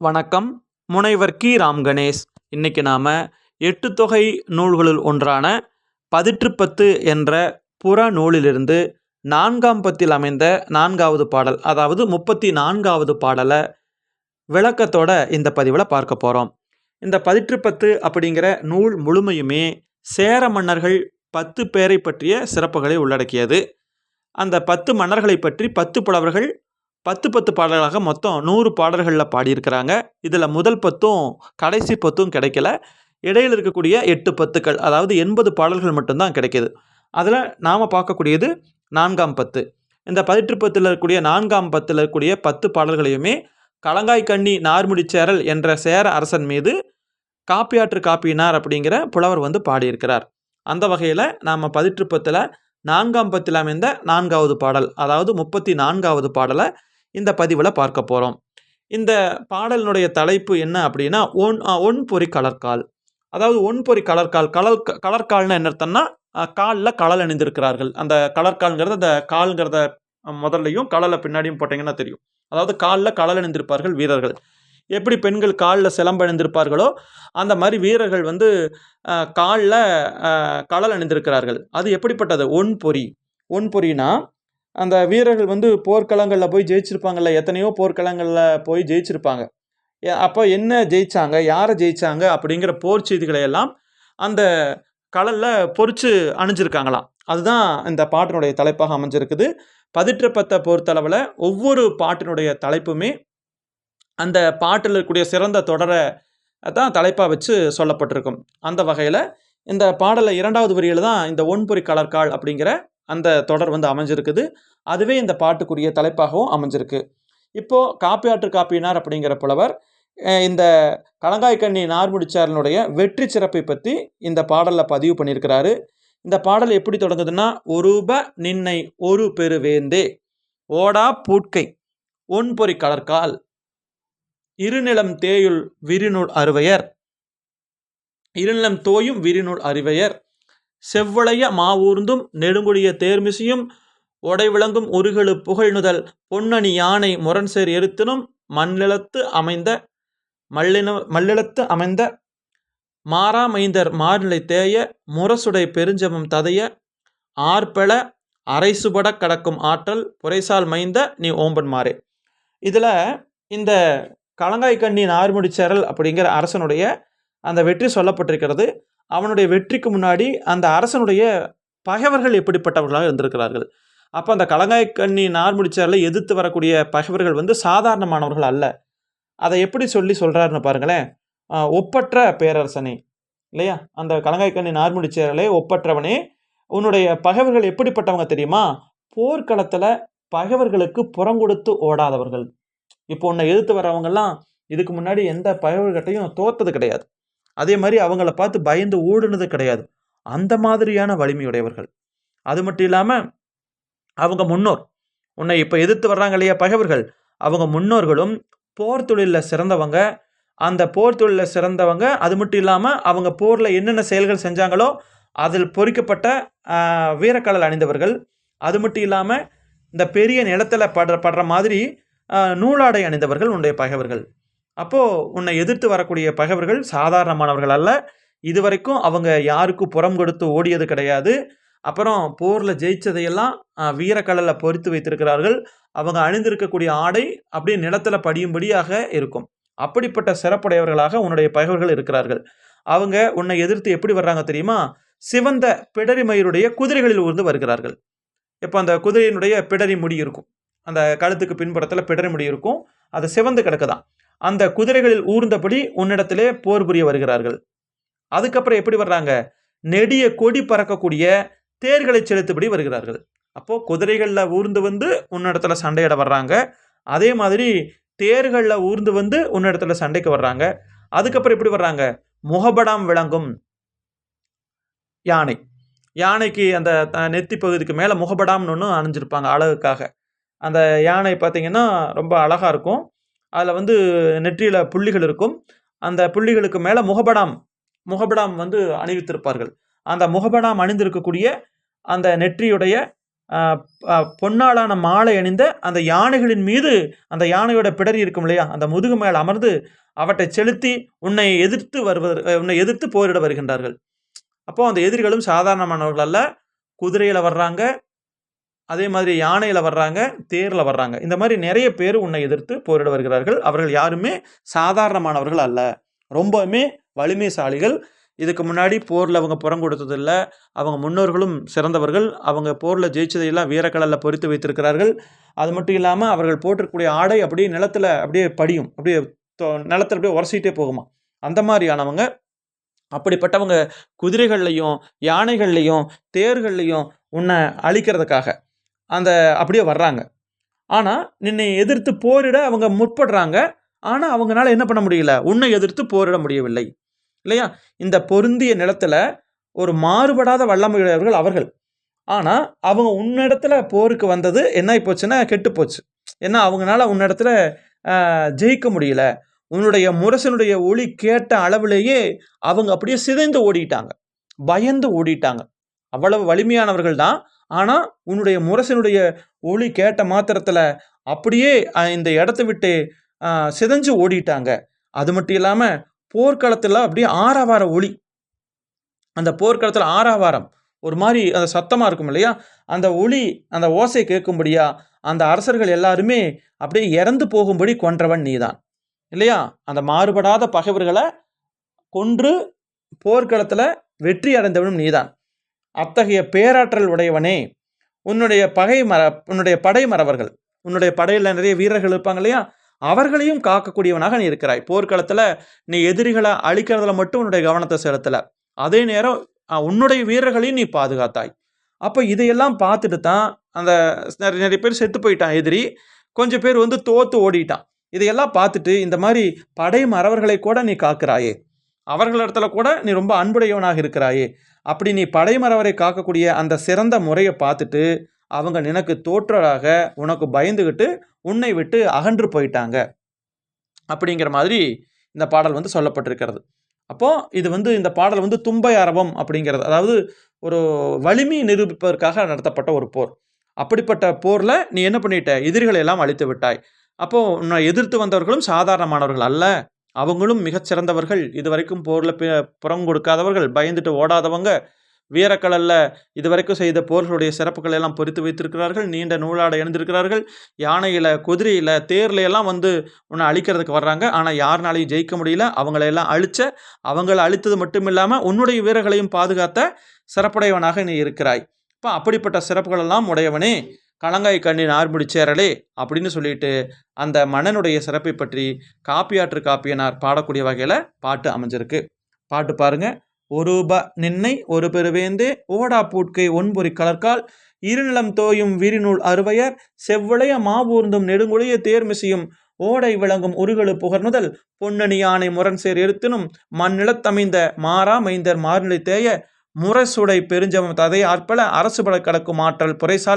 வணக்கம். முனைவர் கி. ராம் கணேஷ். இன்னைக்கு நாம் எட்டு தொகை நூல்களுள் ஒன்றான பதிற்றுப்பத்து என்ற புற நூலிலிருந்து நான்காம் பத்தில் அமைந்த நான்காவது பாடல் அதாவது முப்பத்தி நான்காவது பாடலை விளக்கத்தோட இந்த பதிவில் பார்க்க போகிறோம் இந்த பதிற்றுப்பத்து அப்படிங்கிற நூல் முழுமையுமே சேர மன்னர்கள் பத்து பேரை பற்றிய சிறப்புகளை உள்ளடக்கியது. அந்த பத்து மன்னர்களை பற்றி பத்து புலவர்கள் பத்து பத்து பாடல்களாக மொத்தம் நூறு பாடல்களில் பாடியிருக்கிறாங்க. இதில் முதல் பத்தும் கடைசி பத்தும் கிடைக்கல. இடையில் இருக்கக்கூடிய எட்டு பத்துக்கள் அதாவது எண்பது பாடல்கள் மட்டும்தான் கிடைக்கிது. அதில் நாம் பார்க்கக்கூடியது நான்காம் பத்து. இந்த பதிற்று பத்தில் இருக்கக்கூடிய நான்காம் பத்தில் இருக்கக்கூடிய பத்து பாடல்களையுமே களங்காய் கண்ணி நார்முடிச்சேரல் என்ற சேர அரசன் மீது காப்பியாற்று காப்பினார் அப்படிங்கிற புலவர் வந்து பாடியிருக்கிறார். அந்த வகையில் நாம் பதிற்று பத்தில் நான்காம் பத்தில் அமைந்த நான்காவது பாடல் அதாவது முப்பத்தி நான்காவது பாடலை இந்த பதிவில் பார்க்க போகிறோம் இந்த பாடலினுடைய தலைப்பு என்ன அப்படின்னா ஒன் ஒன் பொறி கலர்கால் அதாவது ஒன் பொறி கலர்கால் கலர் கலர்கால்னு என்ன அர்த்தம்னா காலில் கலல் அணிந்திருக்கிறார்கள். அந்த கலர்கால்ங்கிறது அந்த கால்ங்கிறத முதல்லையும் கலலை பின்னாடியும் போட்டிங்கன்னா தெரியும். அதாவது காலில் கலல் அணிந்திருப்பார்கள் வீரர்கள். எப்படி பெண்கள் காலில் சிலம்பு அணிந்திருப்பார்களோ அந்த மாதிரி வீரர்கள் வந்து காலில் கலல் அணிந்திருக்கிறார்கள். அது எப்படிப்பட்டது? ஒன் பொறி. ஒன் பொறினா அந்த வீரர்கள் வந்து போர்க்களங்களில் போய் ஜெயிச்சிருப்பாங்கல்ல எத்தனையோ போர்க்களங்களில் போய் ஜெயிச்சிருப்பாங்க. அப்போ என்ன ஜெயித்தாங்க யாரை ஜெயிச்சாங்க அப்படிங்கிற போர் செய்திகளை எல்லாம் அந்த கடலில் பொறிச்சு அணிஞ்சிருக்காங்களாம். அதுதான் இந்த பாட்டினுடைய தலைப்பாக அமைஞ்சிருக்குது. பதிற்றப்பத்தை பொறுத்தளவில் ஒவ்வொரு பாட்டினுடைய தலைப்புமே அந்த பாட்டில் இருக்கக்கூடிய சிறந்த தொடரை தான் தலைப்பாக வச்சு சொல்லப்பட்டிருக்கும். அந்த வகையில் இந்த பாடலை இரண்டாவது வரியில் தான் இந்த ஒன்பொறி கலர்கால் அப்படிங்கிற அந்த தொடர் வந்து அமைஞ்சிருக்குது. அதுவே இந்த பாட்டுக்குரிய தலைப்பாகவும் அமைஞ்சிருக்கு. இப்போது காப்பியாற்று காப்பினார் அப்படிங்கிற புலவர் இந்த களங்காய்கண்ணி நார்முடிச்சாரனுடைய வெற்றி சிறப்பை பற்றி இந்த பாடலில் பதிவு பண்ணியிருக்கிறாரு. இந்த பாடல் எப்படி தொடங்குதுன்னா ஒருப நின்னை ஒரு பெருவேந்தே ஓடா பூட்கை ஒன்பொறி கலர்கால் இருநிலம் தேயுள் விரிநூல் அறுவையர் இருநிலம் தோயும் விரிநூல் அறிவையர் செவ்வளைய மாவூர்ந்தும் நெடுங்குடிய தேர்மிசையும் ஒடை விளங்கும் உருகெழு புகழ்நுதல் பொன்னணி யானை முரண்சேர் எருத்தினும் மண்ணிலத்து அமைந்த மல்லின மல்லிலத்து அமைந்த மாறாமைந்தர் மார்நிலை தேய முரசுடை பெருஞ்சமம் ததைய ஆர்பெள அரைசுபட கடக்கும் ஆற்றல் புரைசால் மைந்த நீ ஓம்பன் மாறே இதில் இந்த களங்காய் கண்ணி அப்படிங்கிற அரசனுடைய அந்த வெற்றி சொல்லப்பட்டிருக்கிறது. அவனுடைய வெற்றிக்கு முன்னாடி அந்த அரசனுடைய பகைவர்கள் எப்படிப்பட்டவர்களாக இருந்திருக்கிறார்கள். அப்போ அந்த கலங்காய் கண்ணி நார்முடிச்சாரில் எதிர்த்து வரக்கூடிய பகைவர்கள் வந்து சாதாரணமானவர்கள் அல்ல. அதை எப்படி சொல்லி சொல்கிறாருன்னு பாருங்களேன். ஒப்பற்ற பேரரசனே இல்லையா? அந்த கலங்காய் கண்ணி நார்முடிச்சேரலே ஒப்பற்றவனே உன்னுடைய பகைவர்கள் எப்படிப்பட்டவங்க தெரியுமா? போர்க்களத்தில் பகைவர்களுக்கு புறம் கொடுத்து ஓடாதவர்கள். இப்போ உன்னை எதிர்த்து வர்றவங்கெல்லாம் இதுக்கு முன்னாடி எந்த பகைவர்கிட்டையும் தோத்தது கிடையாது. அதே மாதிரி அவங்கள பார்த்து பயந்து ஓடுனது கிடையாது. அந்த மாதிரியான வலிமையுடையவர்கள். அது மட்டும் இல்லாமல் அவங்க முன்னோர் உன்னை இப்போ எதிர்த்து வர்றாங்க இல்லையா பகைவர்கள் அவங்க முன்னோர்களும் போர் தொழிலில் சிறந்தவங்க. அந்த போர் தொழிலில் சிறந்தவங்க அது மட்டும் இல்லாமல் அவங்க போரில் என்னென்ன செயல்கள் செஞ்சாங்களோ அதில் பொறிக்கப்பட்ட வீரக்கடல் அணிந்தவர்கள். அது மட்டும் இல்லாமல் இந்த பெரிய நிலத்தில் படுற படுற மாதிரி நூலாடை அணிந்தவர்கள் உன்னுடைய பகைவர்கள். அப்போது உன்னை எதிர்த்து வரக்கூடிய பகைவர்கள் சாதாரணமானவர்கள் அல்ல. இதுவரைக்கும் அவங்க யாருக்கும் புறம் கொடுத்து ஓடியது கிடையாது. அப்புறம் போரில் ஜெயிச்சதையெல்லாம் வீரக்கடலில் பொறித்து வைத்திருக்கிறார்கள். அவங்க அணிந்திருக்கக்கூடிய ஆடை அப்படியே நிலத்தில் படியும்படியாக இருக்கும். அப்படிப்பட்ட சிறப்புடையவர்களாக உன்னுடைய பகைவர்கள் இருக்கிறார்கள். அவங்க உன்னை எதிர்த்து எப்படி வர்றாங்க தெரியுமா? சிவந்த பிடரி மயிருடைய குதிரைகளில் ஊர்ந்து வருகிறார்கள். இப்போ அந்த குதிரையினுடைய பிடரி முடி இருக்கும். அந்த கழுத்துக்கு பின்புறத்தில் பிடரி முடி இருக்கும். அது சிவந்து கிடக்குதான். அந்த குதிரைகளில் ஊர்ந்தபடி உன்னிடத்திலே போர் புரிய வருகிறார்கள். அதுக்கப்புறம் எப்படி வர்றாங்க? நெடிய கொடி பறக்கக்கூடிய தேர்களை செலுத்தபடி வருகிறார்கள். அப்போது குதிரைகளில் ஊர்ந்து வந்து உன்னிடத்துல சண்டையிட வர்றாங்க. அதே மாதிரி தேர்களில் ஊர்ந்து வந்து உன்னிடத்துல சண்டைக்கு வர்றாங்க. அதுக்கப்புறம் எப்படி வர்றாங்க? முகபடாம் விளங்கும் யானை. யானைக்கு அந்த நெத்தி பகுதிக்கு மேலே முகபடாம்னு ஒன்று அணிஞ்சிருப்பாங்க அழகுக்காக. அந்த யானை பார்த்திங்கன்னா ரொம்ப அழகாக இருக்கும். அதில் வந்து நெற்றியில் புள்ளிகள் இருக்கும். அந்த புள்ளிகளுக்கு மேலே முகபடாம் முகபடாம் வந்து அணிவித்திருப்பார்கள். அந்த முகபடாம் அணிந்திருக்கக்கூடிய அந்த நெற்றியுடைய பொன்னாளான மாலை அணிந்த அந்த யானைகளின் மீது அந்த யானையோட பிடரி இருக்கும் இல்லையா? அந்த முதுகு மேல் அமர்ந்து அவற்றை செலுத்தி உன்னை எதிர்த்து வருவது உன்னை எதிர்த்து போரிட வருகின்றார்கள். அப்போது அந்த எதிரிகளும் சாதாரணமானவர்கள் அல்ல. குதிரையில் வர்றாங்க. அதே மாதிரி யானையில் வர்றாங்க தேரில் வர்றாங்க. இந்த மாதிரி நிறைய பேர் உன்னை எதிர்த்து போரிட வருகிறார்கள். அவர்கள் யாருமே சாதாரணமானவர்கள் அல்ல. ரொம்பவுமே வலிமைசாலிகள். இதுக்கு முன்னாடி போரில் அவங்க புறம் கொடுத்ததில்ல. அவங்க முன்னோர்களும் சிறந்தவர்கள். அவங்க போரில் ஜெயிச்சதையெல்லாம் வீரக்கடலில் பொறித்து வைத்திருக்கிறார்கள். அது மட்டும் இல்லாமல் அவர்கள் போட்டிருக்கக்கூடிய ஆடை அப்படியே நிலத்தில் அப்படியே படியும். அப்படியே நிலத்தில் நிலத்துல அப்படியே உரசிக்கிட்டே போகுமா? அந்த மாதிரியானவங்க. அப்படிப்பட்டவங்க குதிரைகள்லையும் யானைகள்லையும் தேர்கள்லையும் உன்னை அழிக்கிறதுக்காக. அந்த அப்படியே வர்றாங்க. ஆனால் நின்னை எதிர்த்து போரிட அவங்க முற்படுறாங்க. ஆனால் அவங்களால என்ன பண்ண முடியல? உன்னை எதிர்த்து போரிட முடியவில்லை. இல்லையா? இந்த பொருந்திய நிலத்தில் ஒரு மாறுபடாத வல்லமையுடையவர்கள் அவர்கள். ஆனால் அவங்க உன்னிடத்துல போருக்கு வந்தது என்ன போச்சுன்னா கெட்டு போச்சு. ஏன்னா அவங்களால உன்னிடத்துல ஜெயிக்க முடியல. உன்னுடைய முரசனுடைய ஒளி கேட்ட அளவிலேயே அவங்க அப்படியே சிதைந்து ஓடிட்டாங்க. பயந்து ஓடிட்டாங்க. அவ்வளவு வலிமையானவர்கள் தான். ஆனால் உன்னுடைய முரசனுடைய ஒளி கேட்ட மாத்திரத்தில் அப்படியே இந்த இடத்த விட்டு சிதஞ்சு ஓடிட்டாங்க. அது மட்டும் இல்லாமல் போர்க்களத்தில் அப்படியே ஆறாவார ஒளி. அந்த போர்க்களத்தில் ஆறாவாரம். ஒரு மாதிரி அந்த சத்தமாக இருக்கும் இல்லையா? அந்த ஒளி அந்த ஓசை கேட்கும்படியா அந்த அரசர்கள் எல்லாருமே அப்படியே இறந்து போகும்படி கொன்றவன் நீதான். இல்லையா? அந்த மாறுபடாத பகைவர்களை கொன்று போர்க்களத்தில் வெற்றி அடைந்தவனும் நீதான். அத்தகைய பேராற்றல் உடையவனே உன்னுடைய பகை மர உன்னுடைய படை மறவர்கள் உன்னுடைய படையில் நிறைய வீரர்கள் இருப்பாங்க இல்லையா? அவர்களையும் காக்கக்கூடியவனாக நீ இருக்கிறாய். போர்க்களத்தில் நீ எதிரிகளை அழிக்கிறதுல மட்டும் உன்னுடைய கவனத்தை செலுத்தலை. அதே நேரம் உன்னுடைய வீரர்களையும் நீ பாதுகாத்தாய். அப்போ இதையெல்லாம் பார்த்துட்டு தான் அந்த நிறைய நிறைய பேர் செத்து போயிட்டான் எதிரி. கொஞ்சம் பேர் வந்து தோத்து ஓடிட்டான். இதையெல்லாம் பார்த்துட்டு இந்த மாதிரி படை மறவர்களை கூட நீ காக்கிறாயே. அவர்களிடத்துல கூட நீ ரொம்ப அன்புடையவனாக இருக்கிறாயே. அப்படி நீ படைமரவரை காக்கக்கூடிய அந்த சிறந்த முறையை பார்த்துட்டு அவங்க நினக்கு தோற்றராக உனக்கு பயந்துகிட்டு உன்னை விட்டு அகன்று போயிட்டாங்க. அப்படிங்கிற மாதிரி இந்த பாடல் வந்து சொல்லப்பட்டிருக்கிறது. அப்போ இது வந்து இந்த பாடல் வந்து தும்பை அரவம் அப்படிங்கிறது அதாவது ஒரு வலிமையை நிரூபிப்பதற்காக நடத்தப்பட்ட ஒரு போர். அப்படிப்பட்ட போரில் நீ என்ன பண்ணிட்ட? எதிரிகளை எல்லாம் அழித்து விட்டாய். அப்போ உன்னை எதிர்த்து வந்தவர்களும் சாதாரணமானவர்கள் அல்ல. அவங்களும் மிகச்சிறந்தவர்கள் இதுவரைக்கும் போரில் புறம் கொடுக்காதவர்கள் பயந்துட்டு ஓடாதவங்க வீரக்கடலில் இதுவரைக்கும் செய்த போர்களுடைய சிறப்புகளை எல்லாம் பொறித்து வைத்திருக்கிறார்கள். நீண்ட நூலாடை எழுந்திருக்கிறார்கள். யானையில் குதிரையில் தேரில் எல்லாம் வந்து உன்னை அழிக்கிறதுக்கு வர்றாங்க. ஆனால் யாருனாலையும் ஜெயிக்க முடியல. அவங்களையெல்லாம் அழிச்ச அவங்கள அழித்தது மட்டும் இல்லாமல் உன்னுடைய வீரர்களையும் பாதுகாத்த சிறப்புடையவனாக நீ இருக்கிறாய். இப்போ அப்படிப்பட்ட சிறப்புகளெல்லாம் உடையவனே. கலங்காய் கண்ணின் ஆர்முடி அப்படின்னு சொல்லிட்டு அந்த மன்னனுடைய சிறப்பை பற்றி காப்பியாற்று காப்பியனார் பாடக்கூடிய வகையில் பாட்டு அமைஞ்சிருக்கு. பாட்டு பாருங்க. ஒரு ப நின்னை ஒரு பெருவேந்தே ஓடா பூட்கை ஒன்பொறி கலர்கால் இருநிலம் தோயும் விரிநூல் அறுவையர் செவ்வளைய மாவூர்ந்தும் நெடுங்குழிய தேர்மிசையும் ஓடை விளங்கும் உருகலு புகர்னுதல் பொன்னணி யானை முரண்சேர் இருத்தினும் மண்ணிலத்தமைந்த மாறா மைந்தர் மார்நிலை தேய முரசுடை பெருஞ்சமம் ததை ஆற்பல அரசு பட கடக்கும் ஆற்றல் புரைசால்